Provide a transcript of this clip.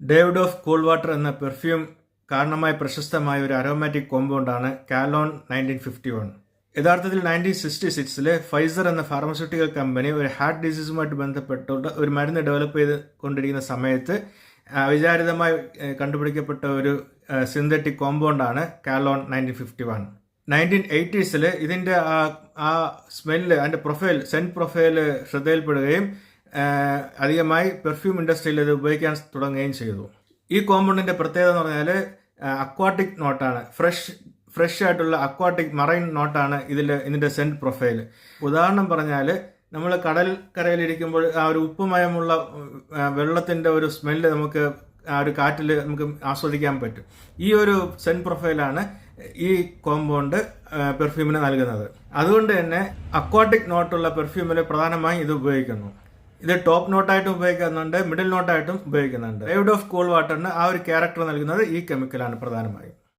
David of cool water എന്ന perfume കാരണമായി പ്രശസ്തമായ ഒരു അരോമാറ്റിക് കോമ്പൗണ്ടാണ് കാലോൺ നയന്റീൻ ഫിഫ്റ്റി വൺ യഥാർത്ഥത്തിൽ നയന്റീൻ സിക്സ്റ്റി സിക്സിലെ ഫൈസർ എന്ന ഫാർമസ്യൂട്ടിക്കൽ കമ്പനി ഒരു ഹാർട്ട് ഡിസീസുമായിട്ട് ബന്ധപ്പെട്ടുകൊണ്ട് ഒരു മരുന്ന് ഡെവലപ്പ് ചെയ്ത് കൊണ്ടിരിക്കുന്ന സമയത്ത് അവിചാരിതമായി കണ്ടുപിടിക്കപ്പെട്ട ഒരു synthetic കോമ്പൗണ്ടാണ് Calone nineteen fifty one nineteen എയ്റ്റീസിൽ ഇതിന്റെ ആ ആ സ്മെല്ല് അതിന്റെ പ്രൊഫൈൽ സെന്റ് പ്രൊഫൈൽ ശ്രദ്ധയിൽപ്പെടുകയും അധികമായി പെർഫ്യൂം ഇൻഡസ്ട്രിയിൽ ഇത് ഉപയോഗിക്കാൻ തുടങ്ങുകയും ചെയ്തു. ഈ കോമ്പൗണ്ടിന്റെ പ്രത്യേകത എന്ന് പറഞ്ഞാൽ അക്വാട്ടിക് നോട്ടാണ് ഫ്രഷ് ഫ്രഷ് ആയിട്ടുള്ള അക്വാട്ടിക് മറൈൻ നോട്ടാണ് ഇതിൽ ഇതിന്റെ സെന്റ് പ്രൊഫൈൽ ഉദാഹരണം പറഞ്ഞാൽ നമ്മൾ കടൽ കരയിലിരിക്കുമ്പോൾ ആ ഒരു ഉപ്പുമയമുള്ള വെള്ളത്തിന്റെ ഒരു സ്മെല്ല് നമുക്ക് ആ ഒരു കാറ്റിൽ നമുക്ക് ആസ്വദിക്കാൻ പറ്റും. ഈ ഒരു സെന്റ് പ്രൊഫൈലാണ് ഈ കോമ്പൗണ്ട് പെർഫ്യൂമിന് നൽകുന്നത്. അതുകൊണ്ട് തന്നെ അക്വാട്ടിക് നോട്ടുള്ള പെർഫ്യൂമിൽ പ്രധാനമായും ഇത് ഉപയോഗിക്കുന്നു. ഇത് ടോപ്പ് നോട്ടായിട്ടും ഉപയോഗിക്കുന്നുണ്ട് മിഡിൽ നോട്ടായിട്ടും ഉപയോഗിക്കുന്നുണ്ട്. വേവ്ഡ് ഓഫ് കൂൾ വാട്ടറിന് ആ ഒരു ക്യാരക്ടർ നൽകുന്നത് ഈ കെമിക്കലാണ് പ്രധാനമായും.